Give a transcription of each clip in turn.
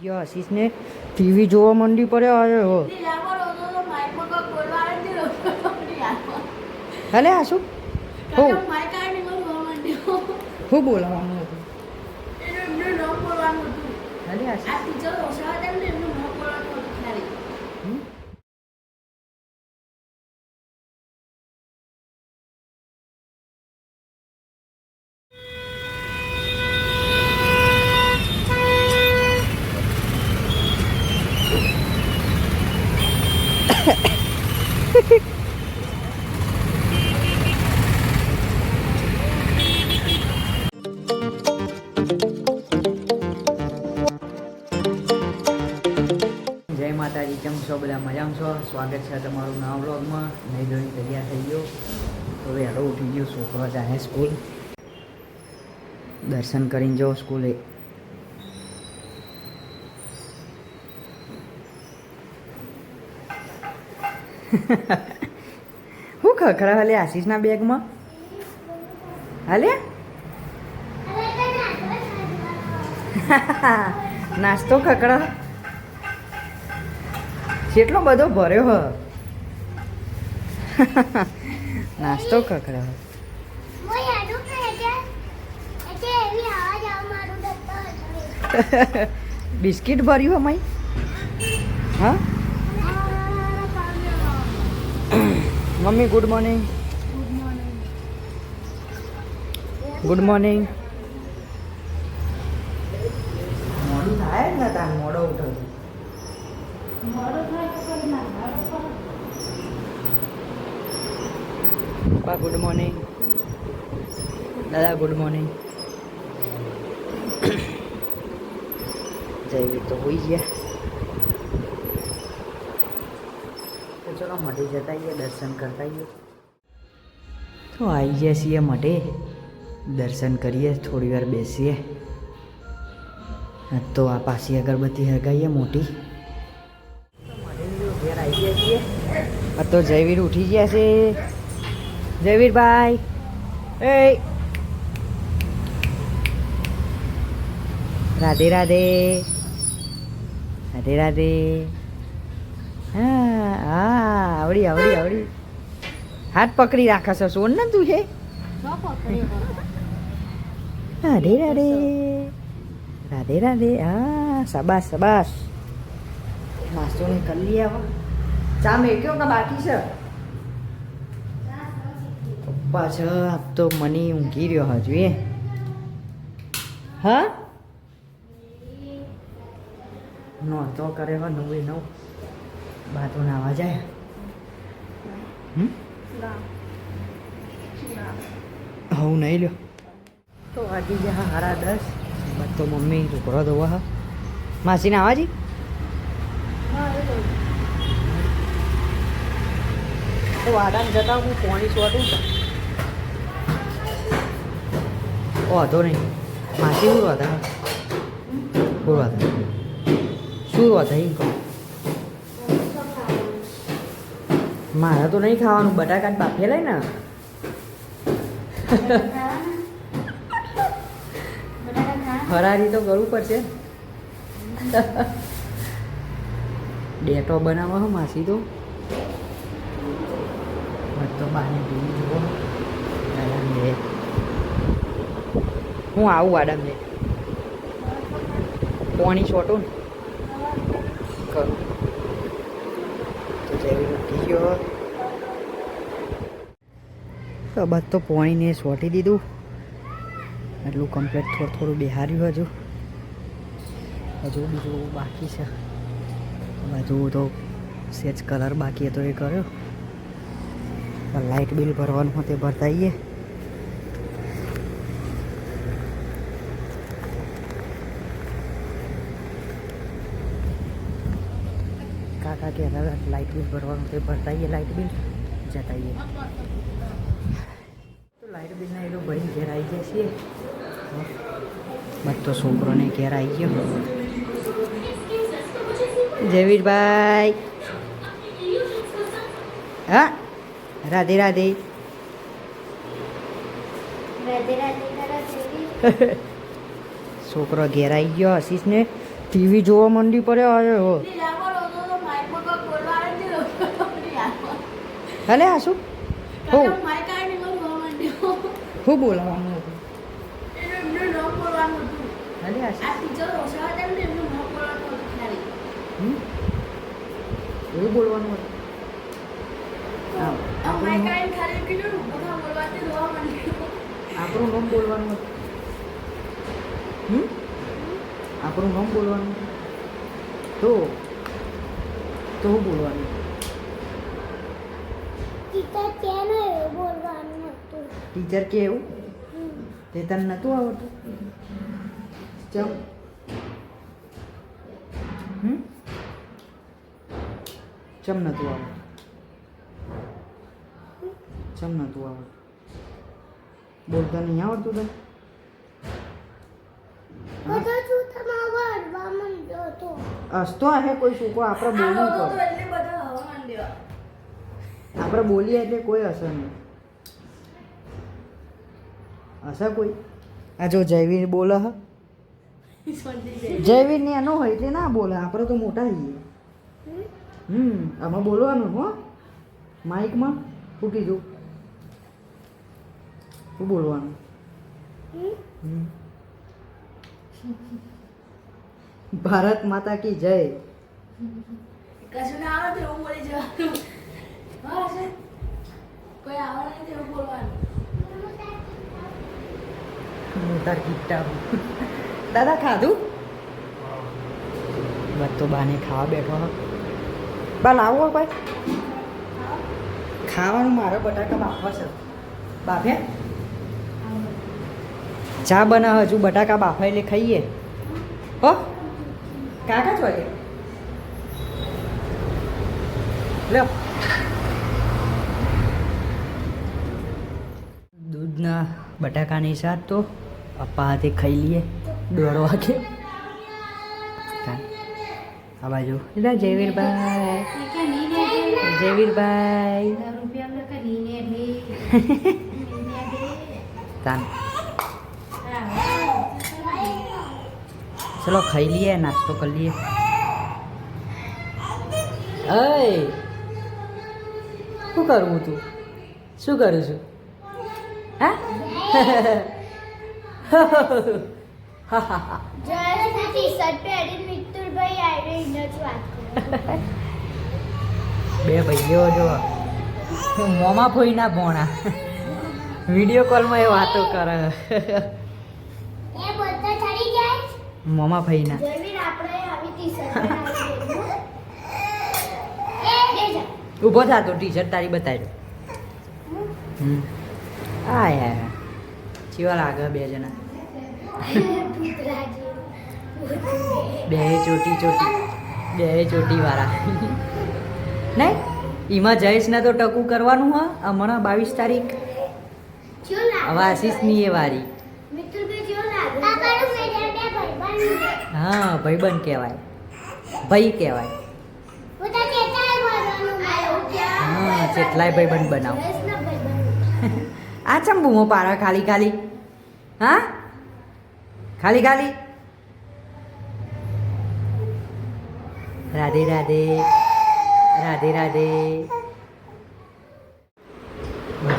ગયો આશીષને ટીવી જોવા મંડી પડ્યો હો. હલે આ શું? હું. હું બોલાવવાનું હતું? હલે આશીષ. કેમ છો બધા મજામાં છો? સ્વાગત છે તમારું નવા બ્લોગમાં નહીં ધોઈને તૈયાર થઈ ગયો. તો વહેલો ઉઠી ગયો છોકરો જાય સ્કૂલ. દર્શન કરીને જાઓ સ્કૂલે. હું ખખરા હાલે આશીષના બેગમાં? હાલે. નાસ્તો ખકડા. કેટલો બધો ભર્યો હ. નાસ્તો ખકડા બિસ્કિટ ભર્યું અમાઈ હા? Mummy good morning. Good morning. મોડું થાય જ ને તાર મોડો ઉઠો. પપ્પા ગુડ મોર્નિંગ દાદા ગુડ મોર્નિંગ જયવીર તો હોઈ ગયા. તો ચલો મઢે જતા આવીએ, દર્શન કરતા આવીએ. તો આવી ગયા છીએ મઢે. દર્શન કરીએ, થોડી વાર બેસીએ. તો આ પાછી અગરબત્તી હરગાઈએ મોટી. આ તો જયવીર ઉઠી ગયા છે. જયવીરભાઈ. એ રાધે રાધે. રાધે રાધે. હા હા, આવડી આવડી આવડી. હાથ પકડી રાખે છે સોન ને તું છે રાધે રાધે. રાધે રાધે. હા, સબાસ સબાસ. નાસ્તો ને કરી હવે ચા મેક્યો કે બાકી છે? પપ્પા છે આપ તો મની ઊંઘી રહ્યો હજુ એ હા? નો તો કરે હો, નવે નવ. બાતો નાવા જાય? હું નહીં લ્યો. તો વાગી ગયા હારા દસ. બસ તો મમ્મી છોકરો ધોવા હા. માસીને આવાજી? તો વાડાને જતા હું પોણી સોટું વાંધો નહીં. માસી શું વાતા શું વાતા શું વાતા મારે તો નહીં ખાવાનું, બટાકા જ બાફે લઈ ને. ફરારી તો કરવું પડશે. ડેટો બનાવવા માસી તો. બસ તો બાને પીવી જુઓ આરામ હું આવું આડમ લે પોણી છોટું ને કરું તો તો બસ તો પોણીને છોટી દીધું એટલું કમ્પ્લીટ થોડું થોડું બિહાર્યું હજુ હજુ બીજું બાકી છે બાજુ તો સેજ કલર બાકી હતો એ કર્યો લાઇટ બિલ ભરવાનું હોય તે ભરતાઈએ કાકા કે હતા લાઇટ બિલ ભરવાનું તે ભરતાઈએ લાઇટ બિલ જતાઈએ તો લાઇટ બિલના એ લોકો ભરીને ઘેર આવી ગયા છીએ. બધો છોકરોને ઘેર આવી ગયો. જયવીરભાઈ. હા? રાધે રાધે. છોકરો ઘેર આવી ગયો આશીષને ટીવી જોવા મંડી પડ્યો આવ્યો હલે આ શું હું બોલાવાનું હતું? એવું બોલવાનું હતું? આપણું નામ- બોલવાનું. હમ? આપણું નામ બોલવાનું. તો? તો બોલવાનું? ટીચર કે એવું તે તને નહોતું આવડતું? ચમ હમ? ચમ નહોતું આવડતું? ચમ નહોતું આવડતું? બોલતા નહીં આવડતું તને? હસતો હે કોઈ છોકરો આપણે બોલવું પડે આપણે બોલીએ એટલે કોઈ અસર નહીં. અસર કોઈ? આ જો જયવીર બોલે હ. જયવીર ને એનો હોય એટલે ના બોલે આપણે તો મોટા છીએ. હમ? આમાં બોલવાનું હો. માઇકમાં શું કીધું? શું બોલવાનું. ભારત માતા કી જય. કશું ના આવે તો એવું બોલી જવાનું. કોઈ આવે નહીં તેવું બોલવાનું. મોટા દાદા ખાધું? તો બાને ખાવા બેઠો બા લાવો ભાઈ ખાવાનું મારે બટાકા બાફવા છે. બાફે? ચા બના હજુ બટાકા બાફા એટલે ખાઈએ. હો? કાકા છો વાગે. દૂધના બટાકાની શાક તો પપ્પા હાથે ખાઈ લઈએ દોઢ વાગે. આ બાજુ. એટલે જયવીરભાઈ. જયવીરભાઈ. તાન. ચલો ખાઈ લઈએ નાસ્તો કરી લઈએ. અય! શું કરવું તું? શું કરું છું? હા? બે ભાઈઓ જો. મોમાં ફોઈ ના ભોણા વીડિયો કોલમાં એ વાતો કરે. મોમાં ભાઈના ઊભો થા તો ટી શર્ટ તારી બતાવી હમ. આ યાર ચીવા લાગે બે જણા? બે ચોટી ચોટી. બે ચોટી વાળા નહીં એમાં જયેશ ને તો ટકું કરવાનું હા. હમણાં બાવીસ તારીખ. હવે આશીષની એ વારી હા ભાઈબંધ કહેવાય. ભાઈ કહેવાય. હા કેટલાય ભાઈબંધ બનાવ. આ ચમ બૂમો પારા ખાલી ખાલી? હા? ખાલી ખાલી? રાધે રાધે. રાધે રાધે.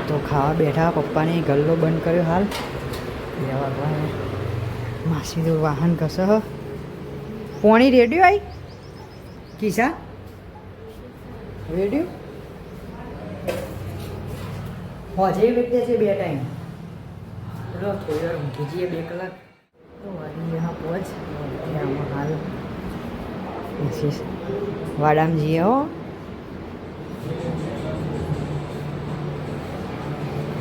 તો ખાવા બેઠા પપ્પાને ગલ્લો બંધ કર્યો હાલ. વાગવા માસી તો વાહન હ. પોણી રેડિયો આવી કિસા રેડિયો? હોજે વેચે છે બે ટાઈમ. ચલો થોડી વાર ઊંઘી જઈએ બે કલાક. તો વાડી હા પહોંચ. આમાં હાલ વાડામ જઈએ હો.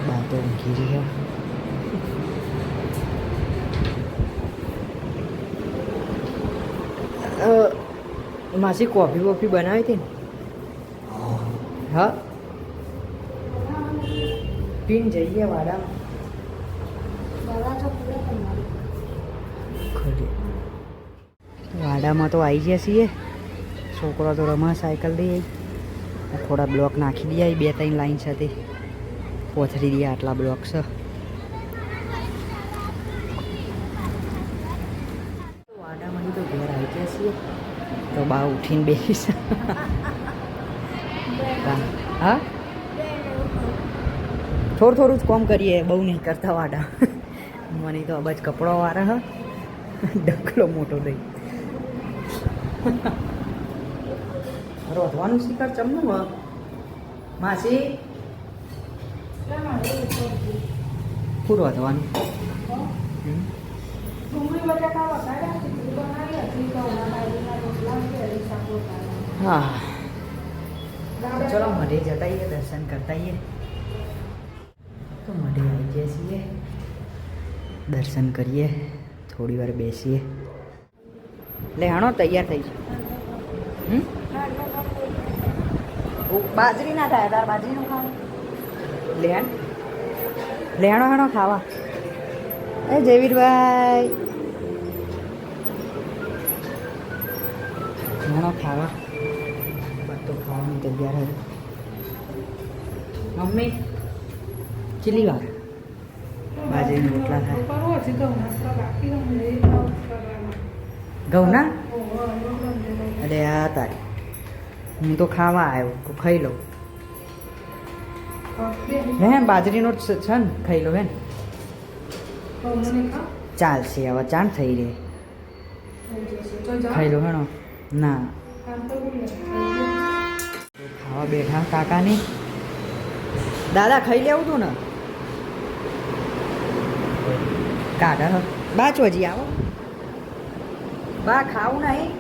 બા તો ઊંઘી રહ્યા માસી કોફી વોફી બનાવી હતી ને? હા. પીન જઈએ વાડામાં. વાડામાં તો આવી ગયા છીએ. છોકરો તો રમા સાયકલ દઈએ થોડા બ્લોક નાખી દઈએ બે ત્રણ લાઈન સાથે. પોથરી દઈએ આટલા બ્લોક છે વાડામાંથી તો ઘેર આવી ગયા તો બા ઉઠીને બેસીશ હા? થોડું થોડું જ કોમ કરીએ, બહુ નહીં કરતા વાડા. મને તો અબજ કપડો વાળા હ. ડકલો મોટો દઈ. રોધવાનું શીખર ચમનું, હ. માસી? શું રોધવાનું? ડુંગળી હા. ચલો મઢે જતા આવીએ દર્શન કરતા આવીએ તો મઢે આવી જઈએ છીએ. દર્શન કરીએ, થોડી વાર બેસીએ. લે, હાણો, તૈયાર થઈ છે બાજરી ના થાય, તાર બાજરીનું ખાવા લેણ લેણો હાણો, ખાવા. એ, જયવીરભાઈ. ખાવા. બધું ખાવાની તૈયાર હતી મમ્મી ચીલી વાર? બાજરીના રોટલા થાય. ઘઉંના. અરે આ તારી. હું તો ખાવા આવ્યો તો ખાઈ લઉં. હે બાજરીનો જ છે ને? ખાઈ લો હે ને ચાલશે હવે ચાણ થઈ રહે. ખાઈ લો હેણો ના. ખાવા બેઠા કાકાની. દાદા ખાઈ લેવું તું ને? કાઢા હ. બા ચોજી આવો? બા ખાવું નહીં.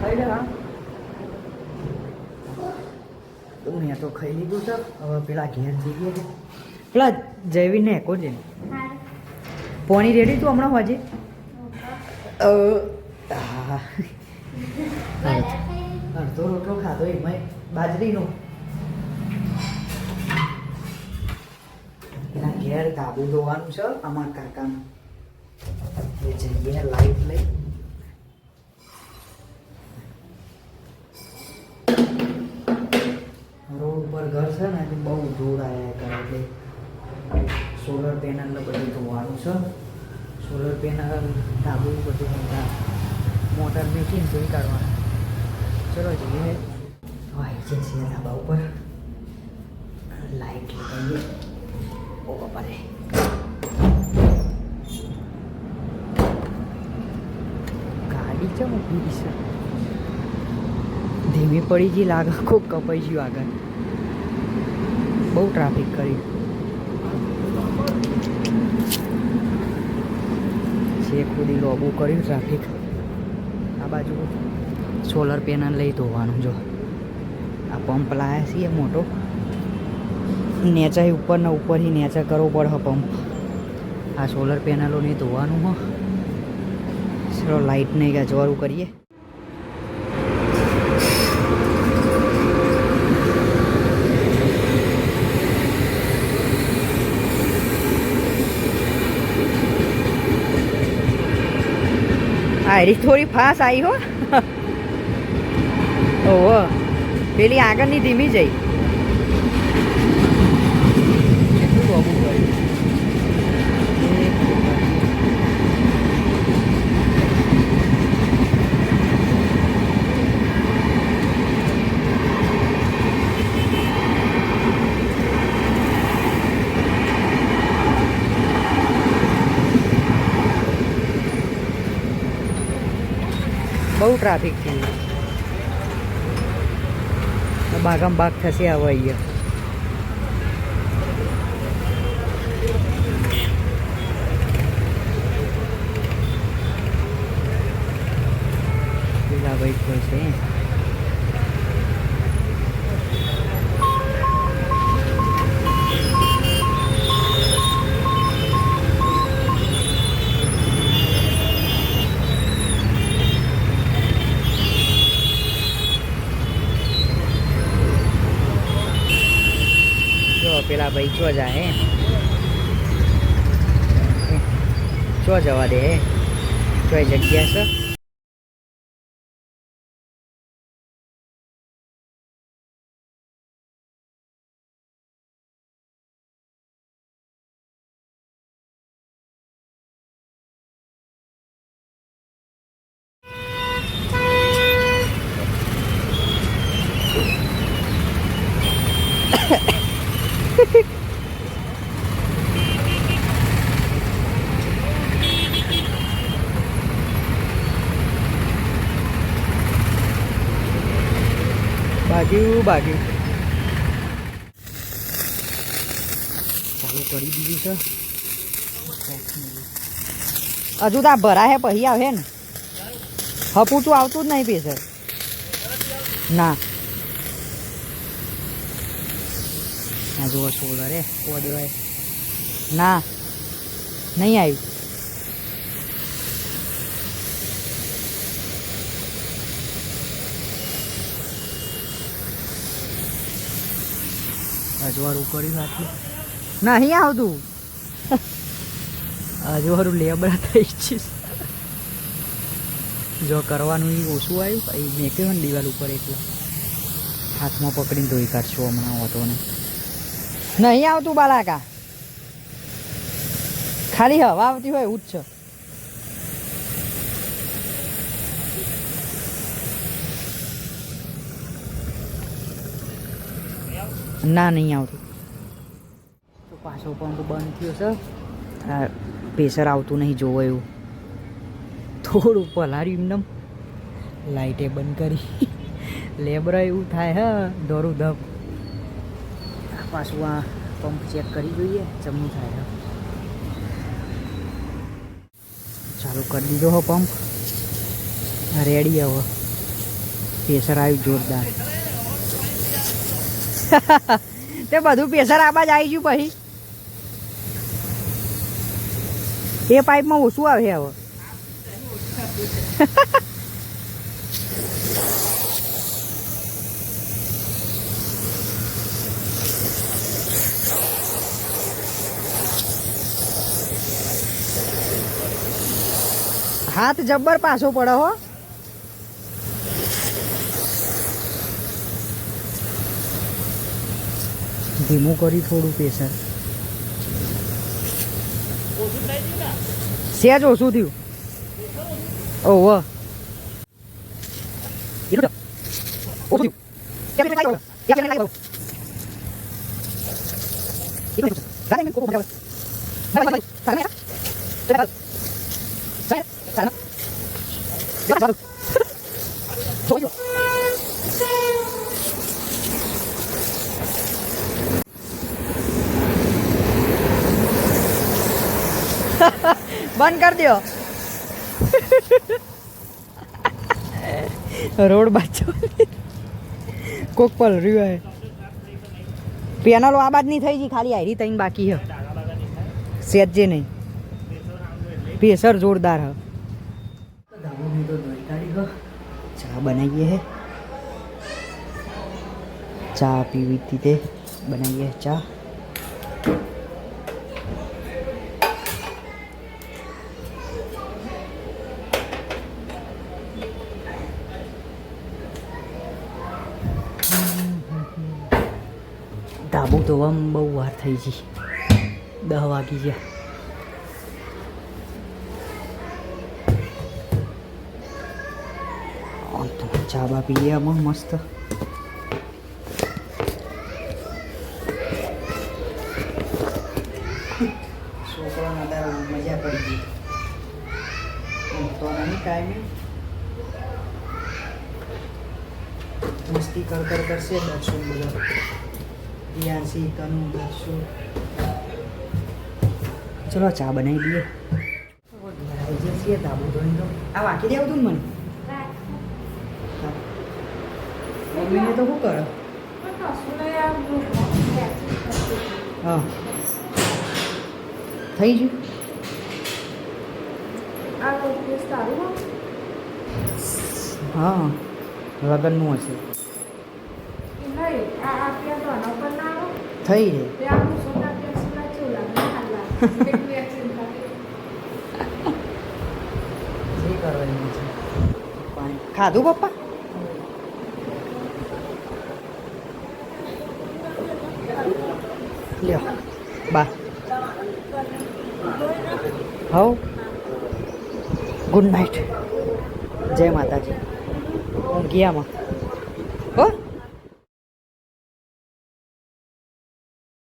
ખાઈ લે હા. તો મેં તો ખાઈ લીધું છે. હવે પેલા ઘેર જઈએ. પેલા જયવીને એકો છે પોણી રેડી તું હમણાં હોજે? હા. અડધો રોટલો ખાધો એમાં બાજરીનો. એના ઘેર ધાબુ ધોવાનું છે અમારા કાકાનું. એ જઈએ લાઈટ લઈ. રોડ ઉપર ઘર છે ને, એટલે બહુ ધૂળ આવ્યા કરે. એટલે સોલર પેનલ બધું ધોવાનું છે. સોલર પેનલ ધાબુ બધા મોટર મેકીને ધોઈ કાઢવાનું. ચલો જઈએ. આવી જઈએ ધાબા ઉપર. લાઈટ લગાવીએ. ઓ બાપા રે. ગાડી ચમ ઊભી છે? ધીમી પડી ગઈ લાગે ખૂબ કપાઈ ગયું આગળ. બહુ ટ્રાફિક કરી છે ખુદી લોબુ કર્યું ટ્રાફિક આ બાજુ. સોલર પેનલ લઈ ધોવાનું જો. આ પંપ લાયા છીએ મોટો. નેચાઈ ઉપરના ઉપરથી નેચા કરવો પડે પંપ. આ સોલર પેનલોને ધોવાનું હો. ચલો લાઇટને ગજવાળું કરીએ. આ થોડી ફાસ આવી હો. ઓહો. પેલી આગળની ધીમી જઈ. બહુ ટ્રાફિક થયું. બાગામ બાગ થશે આ અહીંયા આ ભાઈ ચો જાય ચો જવા દે ચોય જગ્યા છે Yeah. બાજુ બાજુ. હજુ તો આ ભરા હે પછી આવે ને. હપુ તું આવતું જ નહીં પેસર ના. આ જુઓ સોલર હે કો દેવાય. ના નહીં આવ્યું. અજવાળું કર્યું આટલું. નહીં આવતું. અજવાળું લેબડા થઈ છે. જો કરવાનું એ ઓછું આવ્યું મેં કહ્યું ને દિવાલ ઉપર એટલે. હાથમાં પકડીને ધોઈ કાઢશું હમણાં હોતો ને નહીં આવતું બાલાકા ખાલી હવા આવતી હોય એવું જ છે. ના નહીં આવતું. તો પાછો પંપ બંધ થયો છે. પ્રેશર આવતું નહીં જોવો એવું. થોડું પલાર્યું એમને. લાઇટે બંધ કરી. લેબરા એવું થાય હ દોરું ધબ પાછું આ પંપ ચેક કરી જોઈએ જમનું થાય ચાલુ કરી દીધો હો પંપ. રેડી હવે. પ્રેશર આવ્યું જોરદાર. તે બધું પ્રેશર જ આવી ગયું પછી. એ પાઇપમાં ઓછું આવે હવે. હાથ જબ્બર પાછો પડે હો. ધીમું કરી થોડું પ્રેશર. સેજ ઓછું થયું. ઓહો. ઓછું થયું બંધ કરી દો રોડ બાજુ. કોક પલ રહ્યું હે પેનલો આબાદ નહીં થઈ ગઈ, ખાલી આયરી તઈને બાકી હે. સેજે નહીં. પેસર જોરદાર હ. ચા બનાવીએ હે. ચા પીવી હતી તે. બનાવીએ ચા. ધાબુ ધોવામાં બહુ વાર થઈ ગઈ. દહ વાગી ગયા આમ તો ચા બા પીએ આમાં મસ્ત. છોકરાને અત્યારે મજા પડી ગઈ. નહીં ટાઈમે મસ્તી કર કર કરશે દર્શન બધા. યાસી તનુ દર્શન ચલો ચા બનાવી દઈએ. આવી જશે ધાબુ ધોઈને તો આ વાંકી દેવું તું ને મને? મમ્મીને તો શું કરે? હા. થઈ ગયું? હા લગ્નનું હશે. થઈ જાય ખાધું પપ્પા લ્યો બા હવ ગુડ નાઇટ